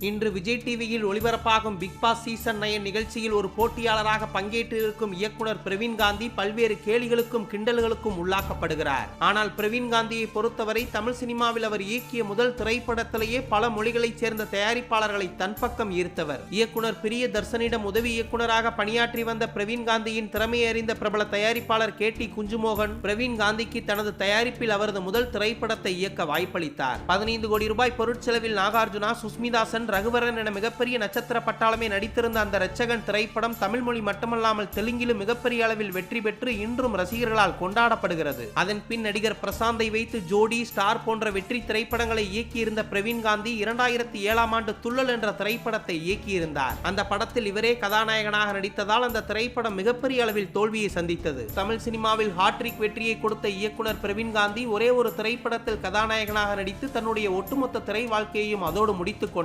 இன்று விஜய் டிவியில் ஒளிபரப்பாகும் பிக் பாஸ் சீசன் நயன் நிகழ்ச்சியில் ஒரு போட்டியாளராக பங்கேற்றிருக்கும் இயக்குனர் பிரவீன் காந்தி பல்வேறு கேலிகளுக்கும் கிண்டல்களுக்கும் உள்ளாக்கப்படுகிறார். ஆனால் பிரவீன் காந்தியை பொறுத்தவரை தமிழ் சினிமாவில் அவர் இயக்கிய முதல் திரைப்படத்திலேயே பல மொழிகளைச் சேர்ந்த தயாரிப்பாளர்களை தன் பக்கம் ஈர்த்தவர். இயக்குனர் பிரிய தர்சனிடம் உதவி இயக்குனராக பணியாற்றி வந்த பிரவீன் காந்தியின் திறமையை அறிந்த பிரபல தயாரிப்பாளர் கே டி குஞ்சுமோகன் பிரவீன் காந்திக்கு தனது தயாரிப்பில் அவரது முதல் திரைப்படத்தை இயக்க வாய்ப்பளித்தார். பதினைந்து கோடி ரூபாய் பொருட்செலவில் நாகார்ஜுனா சுஸ்மிதாசன் சென் ரகுவரன் என மிகப்பெரிய நட்சத்திர பட்டாளமே நடித்திருந்த அந்த ரச்சகன் திரைப்படம் தமிழ் மொழி மட்டுமல்லாமல் தெலுங்கிலும் மிகப்பெரிய அளவில் வெற்றி பெற்று இன்றும் ரசிகர்களால் கொண்டாடப்படுகிறது. அதன் பின் நடிகர் பிரசாந்தை வைத்து ஜோடி ஸ்டார் போன்ற வெற்றி திரைப்படங்களை இயக்கியிருந்த பிரவீன் காந்தி இரண்டாயிரத்தி ஏழாம் ஆண்டு துள்ளல் என்ற திரைப்படத்தை இயக்கியிருந்தார். அந்த படத்தில் இவரே கதாநாயகனாக நடித்ததால் அந்த திரைப்படம் மிகப்பெரிய அளவில் தோல்வியை சந்தித்தது. தமிழ் சினிமாவில் ஹாட்ரிக் வெற்றியை கொடுத்த இயக்குனர் பிரவீன் காந்தி ஒரே ஒரு திரைப்படத்தில் கதாநாயகனாக நடித்து தன்னுடைய ஒட்டுமொத்த திரை வாழ்க்கையையும் அதோடு முடித்துக் கொண்டார்.